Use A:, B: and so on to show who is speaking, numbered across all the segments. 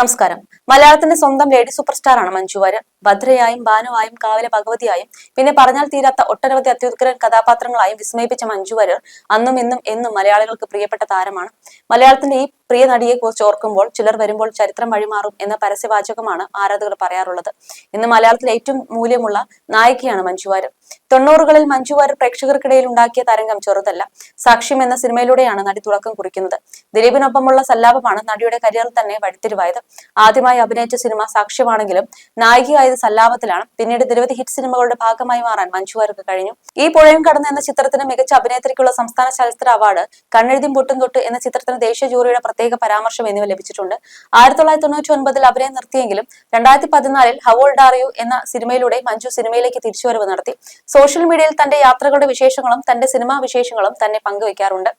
A: നമസ്കാരം. മലയാളത്തിന്റെ സ്വന്തം ലേഡി സൂപ്പർ സ്റ്റാർ ആണ് മഞ്ജു വാര്യർ. ഭദ്രയായും ഭാനുവായും കാവല ഭഗവതിയായും പിന്നെ പറഞ്ഞാൽ തീരാത്ത ഒട്ടനവധി അത്യുഗ്രൻ കഥാപാത്രങ്ങളായും വിസ്മയിപ്പിച്ച മഞ്ജു വാര്യർ അന്നും ഇന്നും എന്നും മലയാളികൾക്ക് പ്രിയപ്പെട്ട താരമാണ്. മലയാളത്തിന്റെ ഈ പ്രിയ നടിയെ കുറിച്ച് ഓർക്കുമ്പോൾ ചിലർ വരുമ്പോൾ ചരിത്രം വഴിമാറും എന്ന പരസ്യവാചകമാണ് ആരാധകർ പറയാറുള്ളത്. ഇന്ന് മലയാളത്തിലെ ഏറ്റവും മൂല്യമുള്ള നായികയാണ് മഞ്ജു വാര്യർ തൊണ്ണൂറുകളിൽ മഞ്ജു വാര്യർ പ്രേക്ഷകർക്കിടയിൽ ഉണ്ടാക്കിയ തരംഗം ചെറുതല്ല. സാക്ഷ്യം എന്ന സിനിമയിലൂടെയാണ് നടി തുടക്കം കുറിക്കുന്നത്. ദിലീപിനൊപ്പമുള്ള സല്ലാപമാണ് നടിയുടെ കരിയറിൽ തന്നെ വഴിത്തിരിവായത്. ആദ്യമായി അഭിനയിച്ച സിനിമ സാക്ഷ്യമാണെങ്കിലും നായികയായത് സല്ലാപത്തിലാണ് പിന്നീട് നിരവധി ഹിറ്റ് സിനിമകളുടെ ഭാഗമായി മാറാൻ മഞ്ജു വാര്യർക്ക് കഴിഞ്ഞു. ഈ പുഴയും കടന്ന് എന്ന ചിത്രത്തിന് മികച്ച അഭിനേത്രിക്കുള്ള സംസ്ഥാന ചലച്ചിത്ര അവാർഡ് കണ്ണെഴുതിയും പൊട്ടും തൊട്ട് എന്ന ചിത്രത്തിന് ദേശീയ ജൂറിയുടെ പ്രത്യേക പരാമർശം എന്നിവ ലഭിച്ചിട്ടുണ്ട്. ആയിരത്തി തൊള്ളായിരത്തി തൊണ്ണൂറ്റി ഒൻപതിൽ അഭിനയം നിർത്തിയെങ്കിലും രണ്ടായിരത്തി പതിനാലിൽ ഹവോൾ ഡാറിയു എന്ന സിനിമയിലൂടെ മഞ്ജു സിനിമയിലേക്ക് തിരിച്ചുവരവ് നടത്തി. സോഷ്യൽ മീഡിയയിൽ തന്റെ യാത്രകളുടെ വിശേഷങ്ങളും തന്റെ സിനിമാ വിശേഷങ്ങളും തന്നെ പങ്കുവയ്ക്കാറുണ്ട്.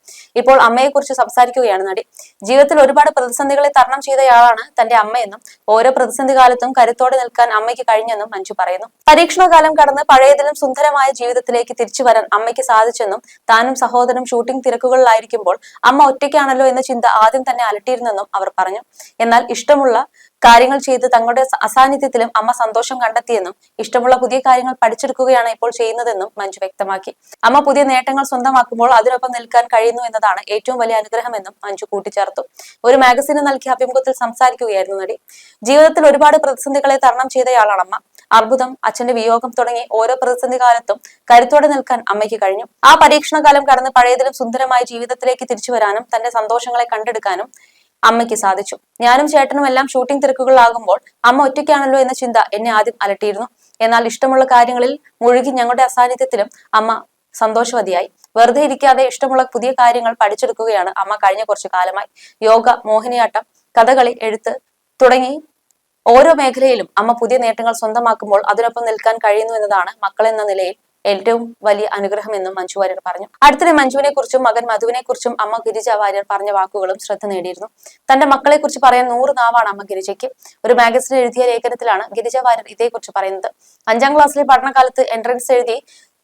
A: ഇപ്പോൾ അമ്മയെക്കുറിച്ച് സംസാരിക്കുകയാണ് നടി. ജീവിതത്തിൽ ഒരുപാട് പ്രതിസന്ധികളെ തരണം ചെയ്തയാളാണ് തന്റെ അമ്മയെന്നും ഓരോ പ്രതിസന്ധി കാലത്തും കരുത്തോടെ നിൽക്കാൻ അമ്മയ്ക്ക് കഴിഞ്ഞെന്നും മഞ്ജു പറയുന്നു. പരീക്ഷണകാലം കടന്ന് പഴയതിലും സുന്ദരമായ ജീവിതത്തിലേക്ക് തിരിച്ചു വരാൻ അമ്മയ്ക്ക് സാധിച്ചെന്നും താനും സഹോദരനും ഷൂട്ടിംഗ് തിരക്കുകളിലായിരിക്കുമ്പോൾ അമ്മ ഒറ്റയ്ക്കാണല്ലോ എന്ന ചിന്ത ആദ്യം തന്നെ അലട്ടിയിരുന്നെന്നും അവർ പറഞ്ഞു. എന്നാൽ ഇഷ്ടമുള്ള കാര്യങ്ങൾ ചെയ്ത് തങ്ങളുടെ അസാന്നിധ്യത്തിലും അമ്മ സന്തോഷം കണ്ടെത്തിയെന്നും ഇഷ്ടമുള്ള പുതിയ കാര്യങ്ങൾ പഠിച്ചെടുക്കുകയാണ് ഇപ്പോൾ ചെയ്യുന്നതെന്നും മഞ്ജു വ്യക്തമാക്കി. അമ്മ പുതിയ നേട്ടങ്ങൾ സ്വന്തമാക്കുമ്പോൾ അതിനൊപ്പം നിൽക്കാൻ കഴിയുന്നു എന്നതാണ് ഏറ്റവും വലിയ അനുഗ്രഹമെന്നും മഞ്ജു കൂട്ടിച്ചേർത്തു. ഒരു മാഗസിന് നൽകിയ അഭിമുഖത്തിൽ സംസാരിക്കുകയായിരുന്നു നടി. ജീവിതത്തിൽ ഒരുപാട് പ്രതിസന്ധികളെ തരണം ചെയ്തയാളാണ് അമ്മ അർബുദം അച്ഛന്റെ വിയോഗം തുടങ്ങി ഓരോ പ്രതിസന്ധി കാലത്തും കരുത്തോടെ നിൽക്കാൻ അമ്മയ്ക്ക് കഴിഞ്ഞു. ആ പരീക്ഷണകാലം കടന്ന് പഴയതിലും സുന്ദരമായ ജീവിതത്തിലേക്ക് തിരിച്ചു വരാനും തന്റെ സന്തോഷങ്ങളെ കണ്ടെടുക്കാനും അമ്മയ്ക്ക് സാധിച്ചു. ഞാനും ചേട്ടനും എല്ലാം ഷൂട്ടിംഗ് തിരക്കുകളാകുമ്പോൾ അമ്മ ഒറ്റയ്ക്കാണല്ലോ എന്ന ചിന്ത എന്നെ ആദ്യം അലട്ടിയിരുന്നു. എന്നാൽ ഇഷ്ടമുള്ള കാര്യങ്ങളിൽ മുഴുകി ഞങ്ങളുടെ അസാന്നിധ്യത്തിലും അമ്മ സന്തോഷവതിയായി. വെറുതെ ഇരിക്കാതെ ഇഷ്ടമുള്ള പുതിയ കാര്യങ്ങൾ പഠിച്ചെടുക്കുകയാണ് അമ്മ കഴിഞ്ഞ കുറച്ചു കാലമായി. യോഗ മോഹിനിയാട്ടം കഥകളി എഴുത്ത് തുടങ്ങി ഓരോ മേഖലയിലും അമ്മ പുതിയ നേട്ടങ്ങൾ സ്വന്തമാക്കുമ്പോൾ അതിനൊപ്പം നിൽക്കാൻ കഴിയുന്നു എന്നതാണ് മക്കൾ എന്ന നിലയിൽ ഏറ്റവും വലിയ അനുഗ്രഹമെന്നും മഞ്ജു വാര്യർ പറഞ്ഞു. അടുത്തിടെ മഞ്ജുവിനെ കുറിച്ചും മകൻ മധുവിനെ കുറിച്ചും അമ്മ ഗിരിജ വാര്യർ പറഞ്ഞ വാക്കുകളും ശ്രദ്ധ നേടിയിരുന്നു. തന്റെ മക്കളെ കുറിച്ച് പറയാൻ നൂറ് നാവാണ് അമ്മ ഗിരിജയ്ക്ക്. ഒരു മാഗസിൻ എഴുതിയ ലേഖനത്തിലാണ് ഗിരിജ വാര്യർ ഇതേക്കുറിച്ച് പറയുന്നത്. അഞ്ചാം ക്ലാസ്സിലെ പഠനകാലത്ത് എൻട്രൻസ് എഴുതി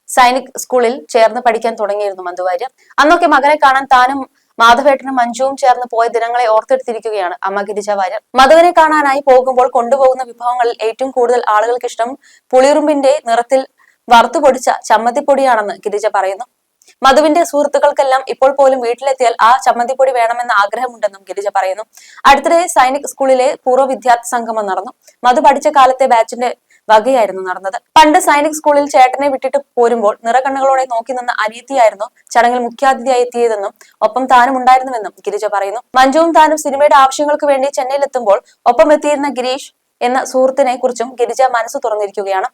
A: സൈനിക് സ്കൂളിൽ ചേർന്ന് പഠിക്കാൻ തുടങ്ങിയിരുന്നു മധു വാര്യർ. അന്നൊക്കെ മകനെ കാണാൻ താനും മാധവേട്ടനും മഞ്ജുവും ചേർന്ന് പോയ ദിനങ്ങളെ ഓർത്തെടുത്തിരിക്കുകയാണ് അമ്മ ഗിരിജ വാര്യർ. മധുവിനെ കാണാനായി പോകുമ്പോൾ കൊണ്ടുപോകുന്ന വിഭവങ്ങളിൽ ഏറ്റവും കൂടുതൽ ആളുകൾക്ക് ഇഷ്ടം പുളിയുറുമ്പിന്റെ നിറത്തിൽ വറുത്തു പൊടിച്ച ചമ്മന്തിപ്പൊടിയാണെന്ന് ഗിരിജ പറയുന്നു. മധുവിന്റെ സുഹൃത്തുക്കൾക്കെല്ലാം ഇപ്പോൾ പോലും വീട്ടിലെത്തിയാൽ ആ ചമ്മന്തിപ്പൊടി വേണമെന്ന ആഗ്രഹമുണ്ടെന്നും ഗിരിജ പറയുന്നു. അടുത്തിടെ സൈനിക് സ്കൂളിലെ പൂർവ വിദ്യാർത്ഥി സംഗമം നടന്നു. മധു പഠിച്ച കാലത്തെ ബാച്ചിന്റെ വകയായിരുന്നു നടന്നത്. പണ്ട് സൈനിക് സ്കൂളിൽ ചേട്ടനെ വിട്ടിട്ട് പോരുമ്പോൾ നിറകണ്ണുകളോടെ നോക്കി നിന്ന അനിയത്തിയായിരുന്നു ചടങ്ങിൽ മുഖ്യാതിഥിയായി എത്തിയതെന്നും ഒപ്പം താനും ഉണ്ടായിരുന്നുവെന്നും ഗിരിജ പറയുന്നു. മഞ്ജുവും താനും സിനിമയുടെ ആവശ്യങ്ങൾക്ക് വേണ്ടി ചെന്നൈയിലെത്തുമ്പോൾ ഒപ്പം എത്തിയിരുന്ന ഗിരീഷ് എന്ന സുഹൃത്തിനെ കുറിച്ചും ഗിരിജ മനസ്സ് തുറന്നിരിക്കുകയാണ്.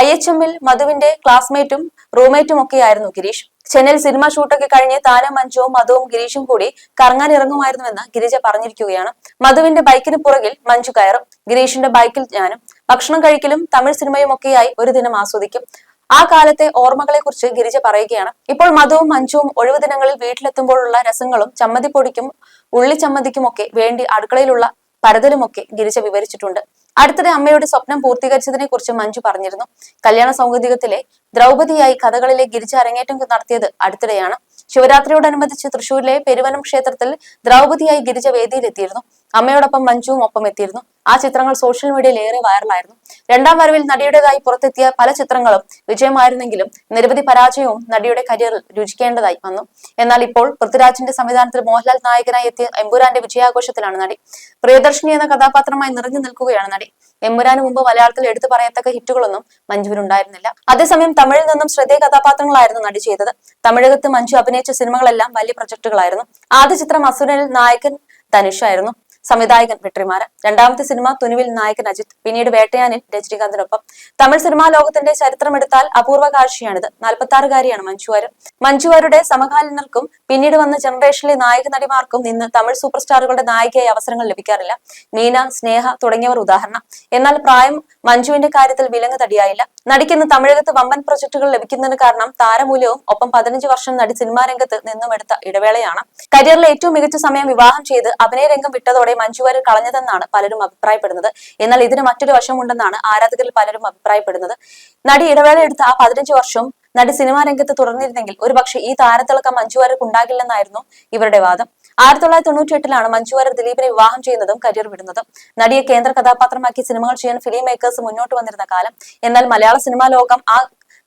A: ഐ എച്ച് എമ്മിൽ മധുവിന്റെ ക്ലാസ്മേറ്റും റൂംമേറ്റും ഒക്കെയായിരുന്നു ഗിരീഷ്. ചെന്നൈയിൽ സിനിമ ഷൂട്ടൊക്കെ കഴിഞ്ഞ് താനും മഞ്ജുവും മധുവും ഗിരീഷും കൂടി കറങ്ങാൻ ഇറങ്ങുമായിരുന്നുവെന്ന് ഗിരിജ പറഞ്ഞിരിക്കുകയാണ്. മധുവിന്റെ ബൈക്കിന് പുറകിൽ മഞ്ജു കയറും ഗിരീഷിന്റെ ബൈക്കിൽ ഞാനും. ഭക്ഷണം കഴിക്കലും തമിഴ് സിനിമയും ഒക്കെയായി ഒരു ദിനം ആസ്വദിക്കും. ആ കാലത്തെ ഓർമ്മകളെ കുറിച്ച് ഗിരിജ പറയുകയാണ്. ഇപ്പോൾ മധുവും മഞ്ജുവും ഒഴിവു ദിനങ്ങളിൽ വീട്ടിലെത്തുമ്പോഴുള്ള രസങ്ങളും ചമ്മതിപ്പൊടിക്കും ഉള്ളിച്ചമ്മതിക്കുമൊക്കെ വേണ്ടി അടുക്കളയിലുള്ള പരതലുമൊക്കെ ഗിരിജ വിവരിച്ചിട്ടുണ്ട്. അടുത്തിടെ അമ്മയുടെ സ്വപ്നം പൂർത്തീകരിച്ചതിനെ കുറിച്ച് മഞ്ജു പറഞ്ഞിരുന്നു. കല്യാണ സൗഹൃദത്തിലെ ദ്രൗപതിയായി കഥകളിലെ ഗിരിജ അരങ്ങേറ്റം നടത്തിയത് അടുത്തിടെയാണ്. ശിവരാത്രിയോടനുബന്ധിച്ച് തൃശൂരിലെ പെരുവനം ക്ഷേത്രത്തിൽ ദ്രൗപതിയായി ഗിരിജ വേദിയിലെത്തിയിരുന്നു അമ്മയോടൊപ്പം മഞ്ജുവും ഒപ്പം എത്തിയിരുന്നു. ആ ചിത്രങ്ങൾ സോഷ്യൽ മീഡിയയിൽ ഏറെ വൈറലായിരുന്നു രണ്ടാം വരവിൽ നടിയുടേതായി പുറത്തെത്തിയ പല ചിത്രങ്ങളും വിജയമായിരുന്നെങ്കിലും നിരവധി പരാജയവും നടിയുടെ കരിയറിൽ രുചിക്കേണ്ടതായി വന്നു. എന്നാൽ ഇപ്പോൾ പൃഥ്വിരാജിന്റെ സംവിധാനത്തിൽ മോഹൻലാൽ നായകനായി എത്തിയ എമ്പുരാന്റെ വിജയാഘോഷത്തിലാണ് നടി. പ്രിയദർശിനി എന്ന കഥാപാത്രമായി നിറഞ്ഞു നിൽക്കുകയാണ് നടി. എമ്പുരാന് മുമ്പ് മലയാളത്തിൽ എടുത്തു പറയത്തക്ക ഹിറ്റുകളൊന്നും മഞ്ജുവിനുണ്ടായിരുന്നില്ല. അതേസമയം തമിഴിൽ നിന്നും ശ്രദ്ധേയ കഥാപാത്രങ്ങളായിരുന്നു നടി ചെയ്തത്. തമിഴകത്ത് മഞ്ജു അഭിനയിച്ച സിനിമകളെല്ലാം വലിയ പ്രൊജക്ടുകളായിരുന്നു. ആദ്യ ചിത്രം അസുരനിൽ നായകൻ ധനുഷായിരുന്നു സംവിധായകൻ വെട്രിമാരൻ രണ്ടാമത്തെ സിനിമ തുനുവിൽ നായകൻ അജിത് പിന്നീട് വേട്ടയാനിൽ രജനീകാന്തിനൊപ്പം. തമിഴ് സിനിമാ ലോകത്തിന്റെ ചരിത്രമെടുത്താൽ അപൂർവ കാഴ്ചയാണിത്. നാൽപ്പത്തി ആറുകാരിയാണ് മഞ്ജുവാര് മഞ്ജുവാരുടെ സമകാലീനർക്കും പിന്നീട് വന്ന ജനറേഷനിലെ നായക നടിമാർക്കും ഇന്ന് തമിഴ് സൂപ്പർ സ്റ്റാറുകളുടെ നായികയായി അവസരങ്ങൾ ലഭിക്കാറില്ല. മീന സ്നേഹ തുടങ്ങിയവർ ഉദാഹരണം. എന്നാൽ പ്രായം മഞ്ജുവിന്റെ കാര്യത്തിൽ വിലങ്ങ് തടിയായില്ല. നടിക്കുന്ന തമിഴകത്ത് വമ്പൻ പ്രൊജക്ടുകൾ ലഭിക്കുന്നതിന് കാരണം താരമൂല്യവും ഒപ്പം പതിനഞ്ച് വർഷം നടി സിനിമാ രംഗത്ത് നിന്നും എടുത്ത ഇടവേളയാണ്. കരിയറിലെ ഏറ്റവും മികച്ച സമയം വിവാഹം ചെയ്ത് അഭിനയ രംഗം വിട്ടതോടെ മഞ്ജുവാര്യർ കളഞ്ഞതെന്നാണ് പലരും അഭിപ്രായപ്പെടുന്നത്. എന്നാൽ ഇതിന് മറ്റൊരു വശമുണ്ടെന്നാണ് ആരാധകരിൽ പലരും അഭിപ്രായപ്പെടുന്നത്. നടി ഇടവേള എടുത്ത ആ പതിനഞ്ച് വർഷവും നടി സിനിമാ രംഗത്ത് തുടർന്നിരുന്നെങ്കിൽ ഒരുപക്ഷെ ഈ താരത്തിളക്കം മഞ്ജുവാര്യർക്ക് ഉണ്ടാകില്ലെന്നായിരുന്നു ഇവരുടെ വാദം. ആയിരത്തി തൊള്ളായിരത്തി തൊണ്ണൂറ്റി എട്ടിലാണ് മഞ്ജു വാര്യർ ദിലീപിനെ വിവാഹം ചെയ്യുന്നതും കരിയർ വിടുന്നതും. നടിയെ കേന്ദ്ര കഥാപാത്രമാക്കി സിനിമകൾ ചെയ്യാൻ ഫിലിം മേക്കേഴ്സ് മുന്നോട്ട് വന്നിരുന്ന കാലം. എന്നാൽ മലയാള സിനിമാ ലോകം ആ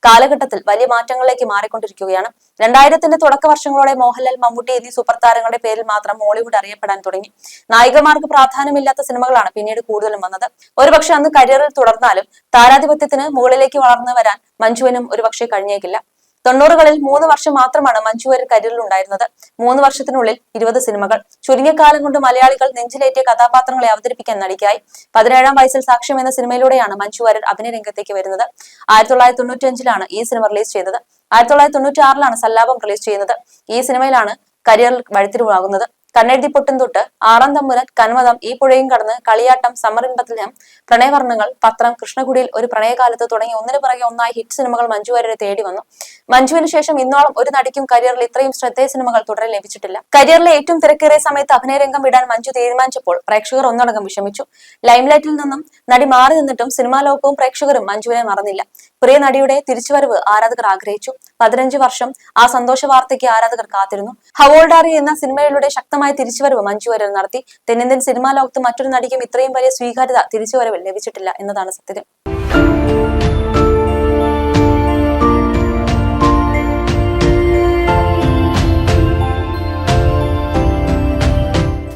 A: കാലഘട്ടത്തിൽ വലിയ മാറ്റങ്ങളിലേക്ക് മാറിക്കൊണ്ടിരിക്കുകയാണ്. രണ്ടായിരത്തിന്റെ തുടക്ക വർഷങ്ങളോടെ മോഹൻലാൽ മമ്മൂട്ടി എന്നീ സൂപ്പർ താരങ്ങളുടെ പേരിൽ മാത്രം ഹോളിവുഡ് അറിയപ്പെടാൻ തുടങ്ങി. നായികമാർക്ക് പ്രാധാന്യമില്ലാത്ത സിനിമകളാണ് പിന്നീട് കൂടുതലും വന്നത്. ഒരുപക്ഷെ അന്ന് കരിയറിൽ തുടർന്നാലും താരാധിപത്യത്തിന് മുകളിലേക്ക് വളർന്നു വരാൻ മഞ്ജുവിനും ഒരുപക്ഷെ കഴിഞ്ഞേക്കില്ല. തൊണ്ണൂറുകളിൽ മൂന്ന് വർഷം മാത്രമാണ് മഞ്ജു വാര്യർ കരിയറിൽ ഉണ്ടായിരുന്നത്. മൂന്ന് വർഷത്തിനുള്ളിൽ ഇരുപത് സിനിമകൾ. ചുരുങ്ങിയ കാലം കൊണ്ട് മലയാളികൾ നെഞ്ചിലേറ്റിയ കഥാപാത്രങ്ങളെ അവതരിപ്പിക്കാൻ നടിക്കായി. പതിനേഴാം വയസ്സിൽ സാക്ഷ്യം എന്ന സിനിമയിലൂടെയാണ് മഞ്ജു വാര്യർ അഭിനയ രംഗത്തേക്ക് വരുന്നത്. ആയിരത്തി തൊള്ളായിരത്തി തൊണ്ണൂറ്റി ഈ സിനിമ റിലീസ് ചെയ്തത്. ആയിരത്തി തൊള്ളായിരത്തി തൊണ്ണൂറ്റി ആറിലാണ് സല്ലാപം റിലീസ് ചെയ്യുന്നത്. ഈ സിനിമയിലാണ് കരിയറിൽ വഴിത്തിരിവാകുന്നത്. കണ്ണെഴുതി പൊട്ടും തൊട്ട് ആറാം തമ്പുരൻ കന്മതം ഈ പുഴയും കടന്ന് കളിയാട്ടം ബത്ലഹം പ്രണയവർണങ്ങൾ പത്രം കൃഷ്ണകുടിയിൽ ഒരു പ്രണയകാലത്ത് തുടങ്ങി ഒന്നിനു പിറകെ ഒന്നായി ഹിറ്റ് സിനിമകൾ മഞ്ജു വാര്യരെ തേടി വന്നു. മഞ്ജുവിന് ശേഷം ഇന്നോളം ഒരു നടിക്കും കരിയറിൽ ഇത്രയും ശ്രദ്ധേയ സിനിമകൾ തുടരെ ലഭിച്ചിട്ടില്ല. കരിയറിലെ ഏറ്റവും തിരക്കേറിയ സമയത്ത് അഭിനയരംഗം വിടാൻ മഞ്ജു തീരുമാനിച്ചപ്പോൾ പ്രേക്ഷകർ ഒന്നടങ്കം വിഷമിച്ചു. ലൈംലൈറ്റിൽ നിന്നും നടി മാറി നിന്നിട്ടും സിനിമാ ലോകവും പ്രേക്ഷകരും മഞ്ജുവിനെ മറന്നില്ല. പ്രിയ നടിയുടെ തിരിച്ചുവരവ് ആരാധകർ ആഗ്രഹിച്ചു. പതിനഞ്ച് വർഷം ആ സന്തോഷ വാർത്തയ്ക്ക് ആരാധകർ കാത്തിരുന്നു. ഹവോൾഡാറി എന്ന സിനിമയിലൂടെ ശക്തമായ തിരിച്ചുവരവ് മഞ്ജു വാര്യർ നടത്തി. തെന്നിന്ത്യൻ സിനിമാ ലോകത്ത് മറ്റൊരു നടിക്കും ഇത്രയും വലിയ സ്വീകാര്യത തിരിച്ചുവരവിൽ ലഭിച്ചിട്ടില്ല എന്നതാണ് സത്യം.